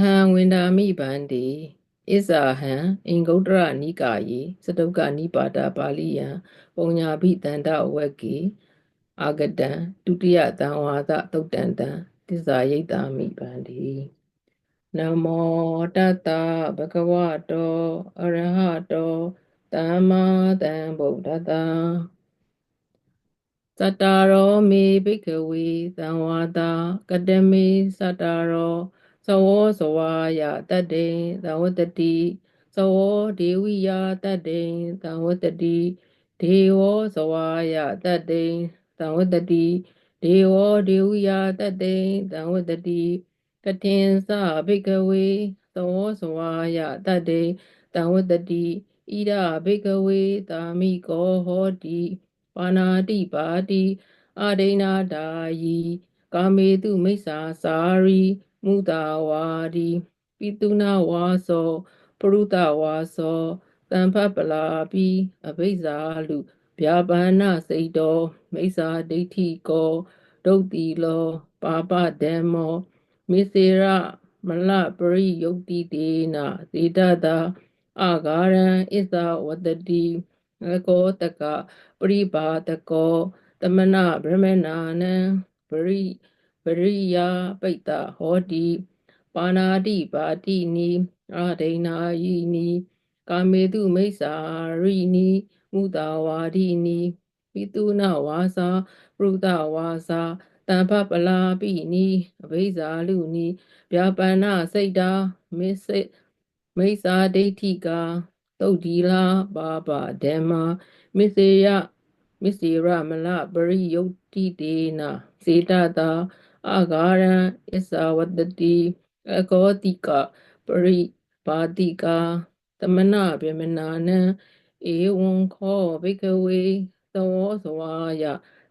ဟံဝန္ဒာမိဗန္တိဣဇာဟံအင်္ဂုတ္တရနိကာယေစတုကနိပါတာပါဠိယံပုံညာဘိတန္တဝက်ကေအာဂတံဒုတိယသံဝါဒသုတ်တန်တံသစ္စာယိတ်တာမိဗန္တိနမောတတ္တဘဂဝတောအရဟတောသမ္မာသမ္ဗုဒ္ဓတ္တသတ္တရောမေဘိက္ခဝေသံဝါတာကတမေသတ္တရော သဝောဇဝါယတတ္တေသဝတ္တတိသဝောဒေဝိယတတ္တေသဝတ္တတိဒေဝောဇဝါယတတ္တေသဝတ္တတိဒေဝောဒေဝိယတတ္တေသဝတ္တတိကတိင်္စဘိက္ခဝေသဝောဇဝါယတတ္တေသဝတ္တတိဣဒဘိက္ခဝေတာမိကောဟောတိပါဏာတိပါတိအာဒိနာဒာယီကာမေတုမိစ္ဆာစာရီ မုတာဝါဒီပိတုနာဝါသောပရုတဝါသောတံဖပလာပိအဘိဇာလူဗျာပါဏစိတ်တော်မိစ္ဆာဒိဋ္ဌိကောဒုတ်တိလောပါပဓမ္မောမိစေရမလပရိယုတ်တိတေနသေတတာအာဂါရံဣဇဝတတိအကောတကပရိပါတကောတမနဗြဟ္မနာနံပရိပ ရိယပိတ္တဟောတိပါဏာတိပါတိနိအာဒိနာယိနိကာမေတုမိစ္ဆာရိနိမုတာဝါဒိနိပိတုနဝါစာပရုဒဝါစာတံဖပလာပိနိအဘိဇာလူနိဗျာပန္နစိတ်တာမိစိမိစ္ဆာဒိဋ္ဌိကာတုတ်ဒီလာပါပါဓမ္မာမစ္စေယမစ္စေရမလပရိယုတ်တိတေနစေတတာ အာဂါရံအစ္ဆဝတ္တိအကောတိကပရိပါတိကာသမနဗေမနာနံဧဝံခောဘိကဝေသဝောသဝါယ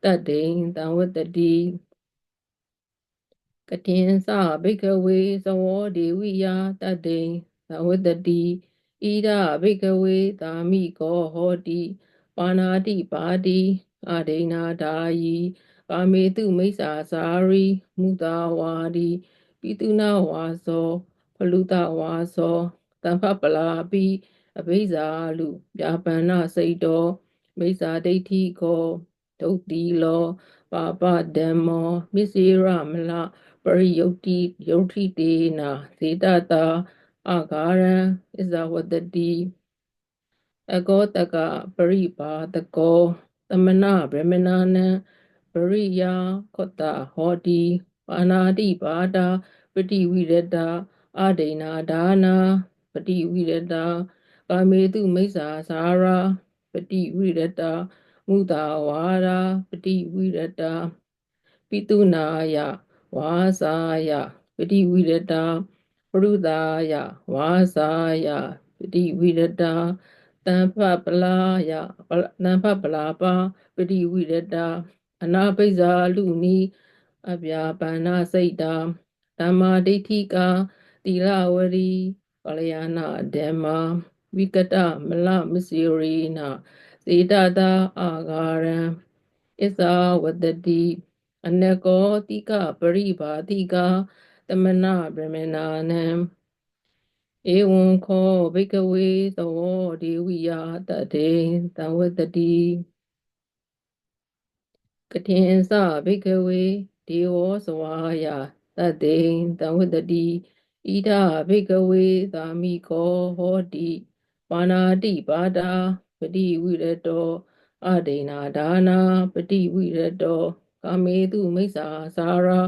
တတ္တိတံဝတ္တိကတိင်္စဘိကဝေသဝောဒေဝိယတတ္တိသဝတ္တိဣဒဘိကဝေသာမိကောဟောတိပါဏာတိပါတိအာဒိနာဒာယီ ကာမေတုမိစ္ဆာစာရီမုတာဝါဒီပိတုနာဝါသောဖလုတဝါသောတံဖပလာပိအဘိဇာလူပြာပန္နစိတ်တော်မိစ္ဆာဒိဋ္ဌိကိုဒုတ်တိလောပါပဓမ္မောမစ္စေရမလပရိယုတ်တိယုတ်ထိတေနာသေတတာအာဂါရံဣဇဝတတိအကောတကပရိပါတကောသမဏဗြဟ္မနာနံ ပရိယာခောတဟောတိပါဏာတိပါတာပတိဝိရတအာဒိနာဒါနာပတိဝိရတကာမေတုမိစ္ဆာစာရာပတိဝိရတမုတာဝါရာပတိဝိရတပိတုနာယဝါစာယပတိဝိရတပရုဒါယဝါစာယပတိဝိရတတံဖပလာယတံဖပလာပါပတိဝိရတ အနာပိဇာလူနီအပြာပန္နာစိတ်တာဓမ္မာဒိဋ္ဌိကာတိလဝရီပလယာနာဓမ္မာဝိကတမလမစီရီနာစေတတာအာဂါရံဣဇာဝတတိအနကောတိကပရိဘာတိကာတမနာဗြဟ္မနာနံဧဝံခောဘိကဝေသဝောဒေဝိယတတေသဝတတိ ကတိင်္စဘိကဝေဒေဝောသဝါယတတေသဝတတိဣဒဘိကဝေသာမိကောဟောတိပါဏာတိပါတာပတိဝိရတောအဒိနာဒါနာပတိဝိရတောကာမေတုမိစ္ဆာစာရာ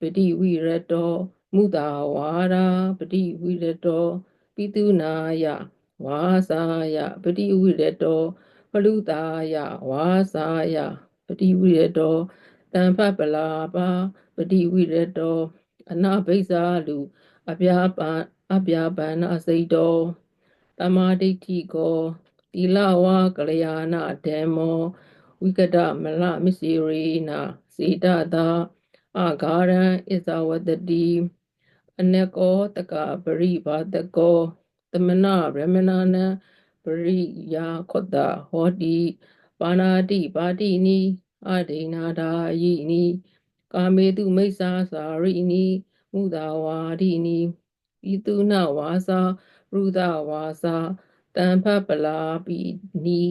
ပတိဝိရတောမုတာဝါရာပတိဝိရတောပိတုနာယဝါစာယပတိဝိရတောပလူတာယဝါစာယ ပတိဝိရတောတံဖပလာပါပတိဝိရတောအနာဘိဇာလူအပြာပန်အပြာပန်အစိတ်တော်တမာဒိဋ္ဌိကိုတိလဝါကလျာဏဓမ္မောဝိကတမလမစ္စရိနာစေတသာအာဂါရံဣဇဝတတိအနကောတကပရိဘာတကောသမနဗရမဏနံပရိယာခောတဟောတိ ပါဏာတိပါတိနိအဒိနာဒာယိနိကာမေတုမိစ္ဆာစာရိနိမုဒဝါဒိနိပိတုနဝါစာရုဒဝါစာတံဖပလာပိနီ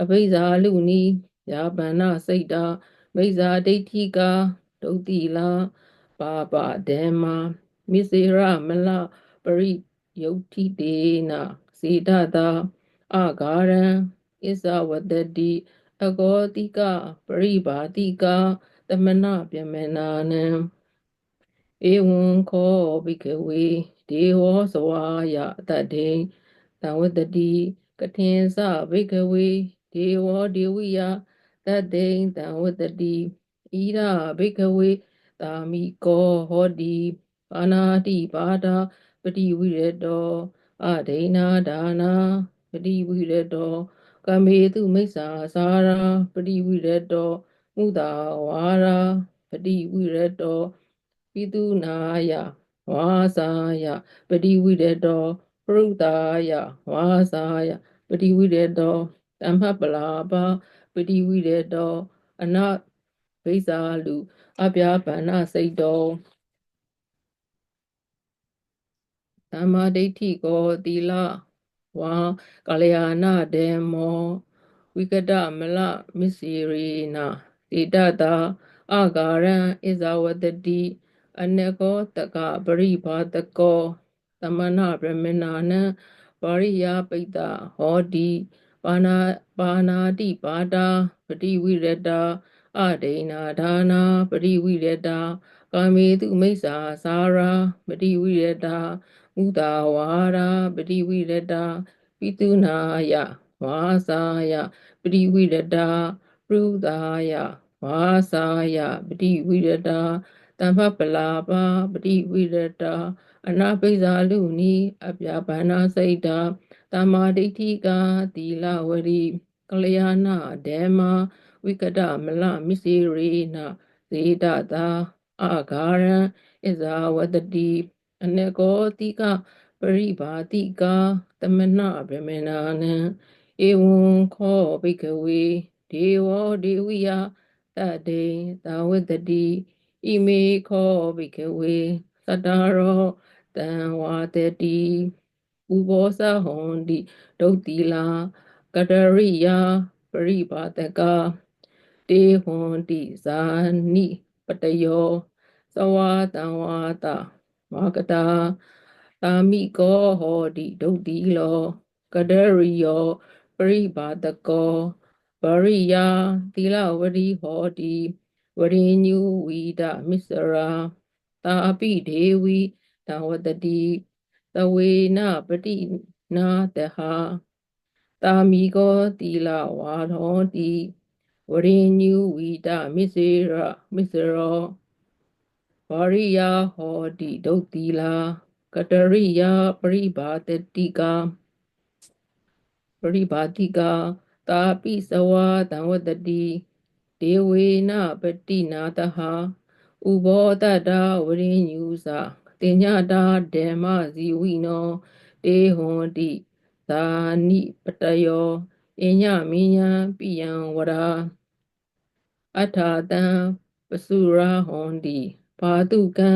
အဘိဇာလူနီယာပန္နစိတ်တာမိဇာဒိဋ္ဌိကာဒုတိလာပါပဒေမမိစေရမလပရိယုတ်တိတေနစေတတာအာဂါရံ ဣဇဝတတိအဂောတိကပရိဘာတိကသမဏပြမနာနံဧဝံခောဘိကဝေဒေဝောသဝါယတတ္တိသံဝတတိကထင်စဘိကဝေဒေဝောဒေဝိယတတ္တိသံဝတတိဣရဘိကဝေတာမိကောဟောတိပါဏာတိပါဒာပတိဝိရတောအဒိနာဒါနာပတိဝိရတော ကမေတုမိစ္ဆာစာရာပတိဝိရတောမုဒာဝါရာပတိဝိရတောပိတုနာယဝါစာယပတိဝိရတောပရုတာယဝါစာယပတိဝိရတောတမ္မပလာပါပတိဝိရတောအနဘိဇာလူ အပြာပန္နစိတ်တော်သမ္မာဒိဋ္ဌိကိုသီလ ဝါကလျာဏဒေမောဝိကတမလမစ္စေရိနာတိတတာအာဂါရံဣဇဝတတိအနေကောတကပရိဘာတကောသမဏဗြဟ္မနာနံပါရိယပိတဟောတိပါဏာပါဏာတိပါတာပတိဝိရတာအဒိနာဒါနာပရိဝိရတာကာမေတုမိစ္ဆာစာရာပတိဝိရတာ ဥဒါဝါရာပတိဝိရတာပိတုနာယဝါစာယပတိဝိရတာပရုဒါယဝါစာယပတိဝိရတာတမ္ဖပလာပါပတိဝိရတာအနာပိဇာလူနီအပြာဘာနာစိတ်တာတမာဒိဋ္ဌိကာသီလဝရိကလျာဏဒေမဝိကတမလမစ္စေရိနဇေတတာအာဂါရံဣဇာဝတတိ အနေကောတိကပရိဘာတိကာသမဏဗေမနာနံဧဝံခောဘိကဝေဒေဝောဒေဝိယတတေသာဝတတိဣမေခောဘိကဝေသတ္တရောတံဝါတတိဥဘောစဟွန်တိဒုတ်တိလာကတရိယာပရိပါတကတေဟွန်တိဇာနိပတယောသဝတံဝါတာ ဝါကတာတာမိကောဟောတိဒုတ်တိလောကတရိယောပရိပါတကောပရိယာသီလဝရိဟောတိဝရိညုဝိဒမစ္စရာတာပိဒေဝီတဝတတိသဝေနပတိနာတဟာတာမိကောတိလဝါထောတိဝရိညုဝိဒမစ္စေရမစ္စရော ဝရိယဟောတိဒုတ်တိလာကတရိယပရိဘာတတိကာပရိဘာတိကာတာပိစဝါတံဝတတိဒေဝေနပတိနာတဟာဥဘောတတဝရိညုသတင်ညတာဒေမဇီဝိနောတေဟွန်တိသာနိပတယောအညမိညာပိယံဝရာအထာတံပစုရာဟွန်တိ ဘာတုကံ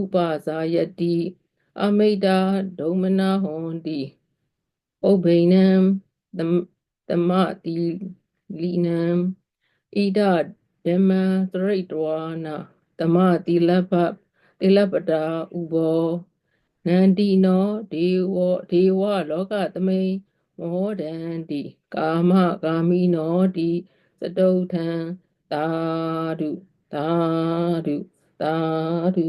ဥပဇာယတိအမိတဒုမနာဟွန်တိဥဗိနံသမတိလီနံဣဒဓမ္မသရိတဝါနာသမတိလပတိလပတာဥဘောနန္တိနောဒေဝဒေဝလောကသမိန်မောဒန္တိကာမကာမိနောတိသတုထံသာဓုသာဓု သာဓု